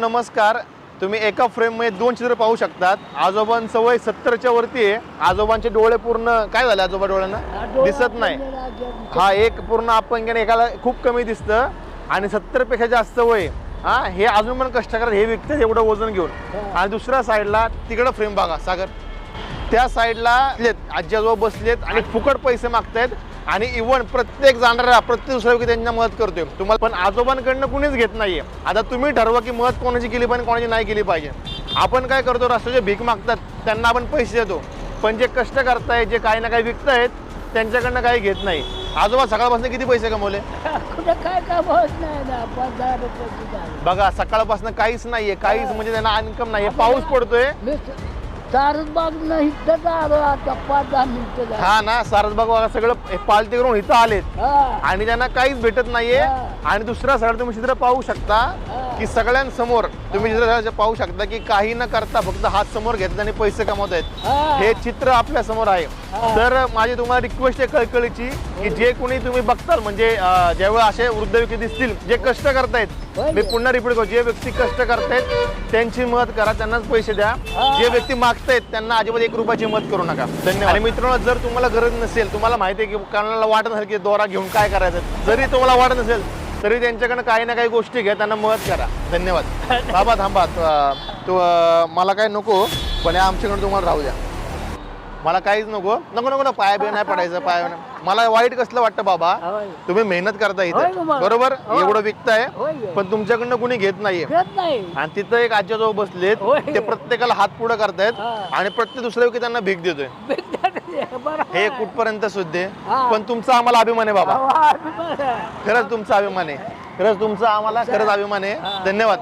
नमस्कार. तुम्ही एका फ्रेममध्ये दोन चित्र पाहू शकतात. आजोबांचं वय सत्तरच्या वरती आहे. आजोबांचे डोळे पूर्ण काय झाले आजोबा डोळ्यांना? दिसत नाही. हा एक पूर्ण अपंग एकाला खूप कमी दिसतं. आणि सत्तरपेक्षा जास्त वय हा हे अजून पण कष्ट करतात. हे विकतात एवढं वजन घेऊन. आणि दुसऱ्या साईडला तिकडं फ्रेम बघा सागर. त्या साईडला आजी आजोबा बसलेत आणि फुकट पैसे मागतायत. आणि इव्हन प्रत्येक जाणारा प्रत्येक दुसऱ्या व्यक्ती त्यांना मदत करतोय. तुम्हाला पण आजोबांकडनं कुणीच घेत नाहीये. आता तुम्ही ठरवा की मदत कोणाची केली पाहिजे कोणाची नाही केली पाहिजे. आपण काय करतो रस्त्याचे भीक मागतात. त्यांना आपण पैसे देतो. पण जे कष्ट करतायत जे काही ना काही विकतायत त्यांच्याकडनं काही घेत नाही. आजोबा सकाळपासून किती पैसे कमवले? काय बघा सकाळपासून काहीच नाहीये. काहीच म्हणजे त्यांना इन्कम नाहीये. पाऊस पडतोय. मी चारच बाग नाही इथं आलो आता पाच दहा मिनिटं झाली. हा ना सारसबाग बघा सगळं पालती करून इथं आलेत हा आणि त्यांना काहीच भेटत नाहीये हा. आणि दुसरा साईड तुम्ही चित्र पाहू शकता हा. की सगळ्यांसमोर तुम्ही चित्र पाहू शकता की काही न करता फक्त हात समोर घेतात आणि पैसे कमवत आहेत हा. चित्र आपल्यासमोर आहे. तर माझी तुम्हाला रिक्वेस्ट आहे कळकळीची की जे कोणी तुम्ही बघताल म्हणजे ज्यावेळी असे वृद्ध व्यक्ती दिसतील जे कष्ट करतायत. मी पुन्हा रिपीट करतो जे व्यक्ती कष्ट करतायत त्यांची मदत करा त्यांनाच पैसे द्या. जे व्यक्ती मागतायत त्यांना अजिबात एक रुपयाची मदत करू नका धन्यवाद आणि मित्रांनो जर तुम्हाला गरज नसेल तुम्हाला माहिती आहे की कोणाला वाटत नसेल की दोरा घेऊन काय करायचं जरी तुम्हाला वाटत नसेल तरी त्यांच्याकडनं काही ना काही गोष्टी घ्या त्यांना मदत करा धन्यवाद बाबा थांबा तू, मला काय नको पण हे आमच्याकडे तुम्हाला राहू द्या मला काहीच नको नको नको ना पाया बिया नाही पडायचं पाया. मला वाईट कसलं वाटतं बाबा. तुम्ही मेहनत करता इथे. बरोबर. एवढं विकताय. पण तुमच्याकडनं कुणी घेत नाहीये आणि तिथं एक आजीजवळ बसलेत. ते प्रत्येकाला हात पुढे करतायत. आणि प्रत्येक दुसऱ्या व्यक्ती त्यांना भीक देतोय हे. कुठपर्यंत सुद्धा हा. पण तुमचा आम्हाला अभिमान आहे बाबा. खरंच तुमचा अभिमान आहे खरंच तुमचा आम्हाला खरंच अभिमान आहे धन्यवाद